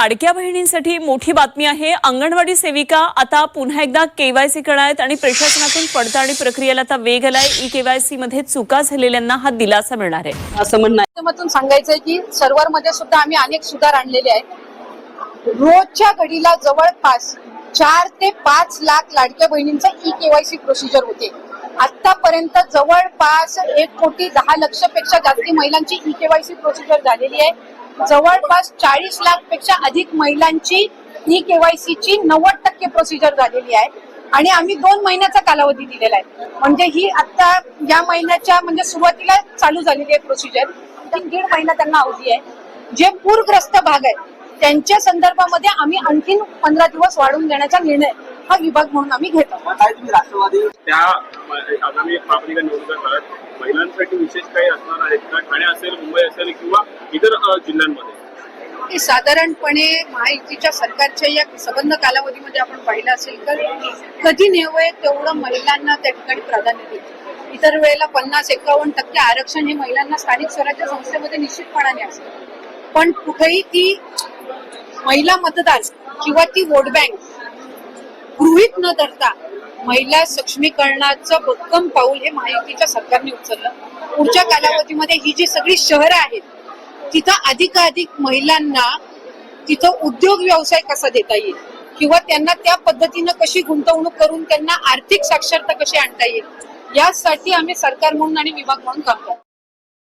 लाडक्या बहिणींसाठी मोठी बातमी आहे. अंगणवाडी सेविका आता पुन्हा एकदा केवायसी करणार आणि प्रशासनातून पडताळणी प्रक्रियेला आता वेग आलाय. ई केवायसी मध्ये चुका झालेल्यांना हा दिलासा मिळणार आहे. असं म्हणणं आहे. माध्यमातून सांगायचंय की सर्व्हरमध्ये सुद्धा आम्ही अनेक सुधार आणलेले आहेत. रोजच्या घडीला जवळपास चार ते पाच लाख लाडक्या बहिणींचं ई केवायसी प्रोसिजर होते. आतापर्यंत जवळपास एक कोटी दहा लक्षपेक्षा जास्ती महिलांची ई केवायसी प्रोसिजर झालेली आहे. जवळपास चाळीस लाखपेक्षा अधिक महिलांची ई केवायसी ची नव्वद टक्के प्रोसिजर झालेली आहे. आणि आम्ही दोन महिन्याचा कालावधी दिलेला आहे. म्हणजे ही आता या महिन्याच्या म्हणजे सुरुवातीला चालू झालेली आहे प्रोसिजर तर दीड महिना त्यांना अवधी आहे. जे पूरग्रस्त भाग आहेत त्यांच्या संदर्भामध्ये आम्ही आणखीन पंधरा दिवस वाढवून देण्याचा निर्णय हा विभाग म्हणून आम्ही घेतो. राष्ट्रवादी त्या आगामी महापालिका निवडणुका महिलांसाठी विशेष काही असणार आहेत का? ठाणे असेल मुंबई असेल किंवा इतर जिल्ह्यांमध्ये? साधारणपणे महायुतीच्या सरकारच्या या सबंध कालावधीमध्ये आपण पाहिलं असेल तर कधी नेवय तेवढं महिलांना त्या ठिकाणी प्राधान्य देते इतर वेळेला पन्नास एकावन्न टक्के आरक्षण हे महिलांना स्थानिक स्वराज्य संस्थेमध्ये निश्चितपणाने असतं. पण कुठेही ती महिला मतदार किंवा ती वोट बँक गृहित न धरता महिला सक्षमीकरणाचं भक्कम पाऊल हे महायुतीच्या सरकारने उचललं. पुढच्या कालावधीमध्ये ही जी सगळी शहरं आहेत तिथं अधिकाधिक महिलांना तिथं उद्योग व्यवसाय कसा देता येईल? किंवा त्यांना त्या पद्धतीनं कशी गुंतवणूक करून त्यांना आर्थिक साक्षरता कशी आणता येईल? यासाठी आम्ही सरकार म्हणून आणि विभाग म्हणून काम करतो.